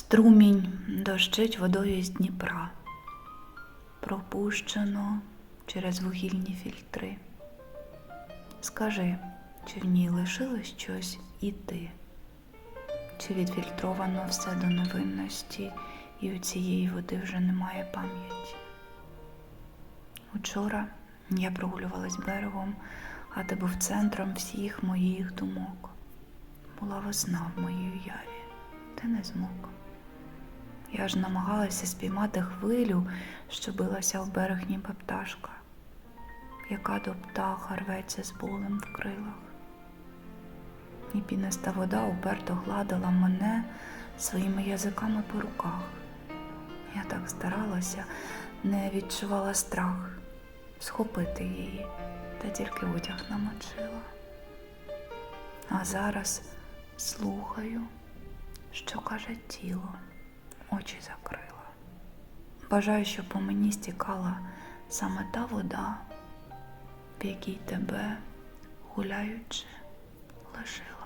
Струмінь дощить водою з Дніпра, пропущено через вугільні фільтри. Скажи, чи в ній лишилось щось і ти? Чи відфільтровано все до невинності, і у цієї води вже немає пам'яті? Учора я прогулювалась берегом, а ти був центром всіх моїх думок. Була весна в моїй уяві, ти не змог. Я ж намагалася спіймати хвилю, що билася в берег ніби пташка, яка до птаха рветься з болем в крилах. І піниста вода уперто гладила мене своїми язиками по руках. Я так старалася, не відчувала страх схопити її, та тільки одяг намочила. А зараз слухаю, що каже тіло, очі закрила. Бажаю, щоб по мені стікала саме та вода, в якій тебе, гуляючи, лишила.